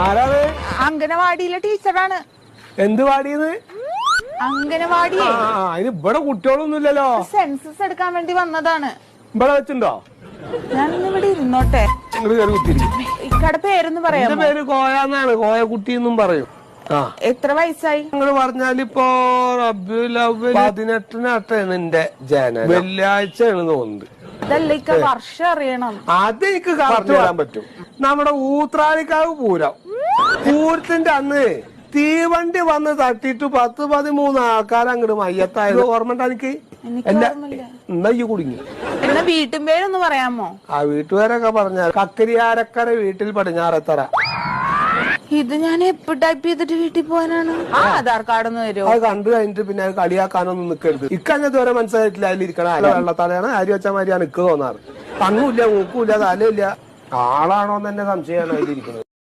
ആരാണ്? അംഗനവാടിയിലെ ടീച്ചറാണ്. എന്ത് വാടിയത്? അംഗനവാടി അതിന് ഇവിടെ കുട്ടികളൊന്നും ഇല്ലല്ലോ സെൻസസ് എടുക്കാൻ വേണ്ടി വന്നതാണ്. ഇവിടെ വെച്ചിണ്ടോ ഞാനിവിടെ ഇവിടെ ഇരുന്നോട്ടെ ഇക്കടെ പേരൊന്ന് പറയാം പേര് കോയ എന്നാണ് കോയ കുട്ടി എന്നും പറയും. ആ. എത്ര വയസ്സായി? നിങ്ങൾ പറഞ്ഞാലിപ്പോ റബ്ബുലവ്വൽ പതിനെട്ടിനട്ടാണ് എന്റെ ജന വെള്ളിയാഴ്ചയാണ് തോന്നുന്നത്. ഇതല്ല വർഷം അറിയണം. അത് എനിക്ക് കറക്റ്റ് പറയാൻ പറ്റും. നമ്മുടെ ഊത്രാലിക്കാവ് പൂരം. പൂരത്തിന്റെ അന്ന് തീവണ്ടി വന്ന് തട്ടിട്ട് പത്ത് പതിമൂന്ന് ആൾക്കാർ അങ്ങോട്ട് മയ്യത്തായത്. ഓർമ്മ എനിക്ക്. എന്നാ ഈ കുടുങ്ങി? എന്നാ വീട്ടും പേരൊന്ന് പറയാമോ? ആ വീട്ടുകാരൊക്കെ പറഞ്ഞ കക്കരിയാരക്കര വീട്ടിൽ പടിഞ്ഞാറത്തറ. ഇത് ഞാൻ എപ്പോ ടൈപ്പ് ചെയ്തിട്ട് വീട്ടിൽ പോകാനാണ്? ആ ആധാർ കാർഡ് ഒന്ന് തരുമോ അത് കണ്ടു കഴിഞ്ഞിട്ട് പിന്നെ അത് കളിയാക്കാനൊന്നും നിക്കരുത്. ഇക്കങ്ങനത്തെ വരെ മനസ്സിലായിട്ടില്ല അതിലിരിക്കണ അല്ല വെള്ളത്തലയാണ് ആര് വെച്ച മാതിരിയാണ് ഇക്ക് തോന്നാറ്. കണ്ണുമില്ല മൂക്കുമില്ല തലയില്ല ആളാണോ എന്ന് തന്നെ സംശയമാണ് അതിലിരിക്കുന്നത്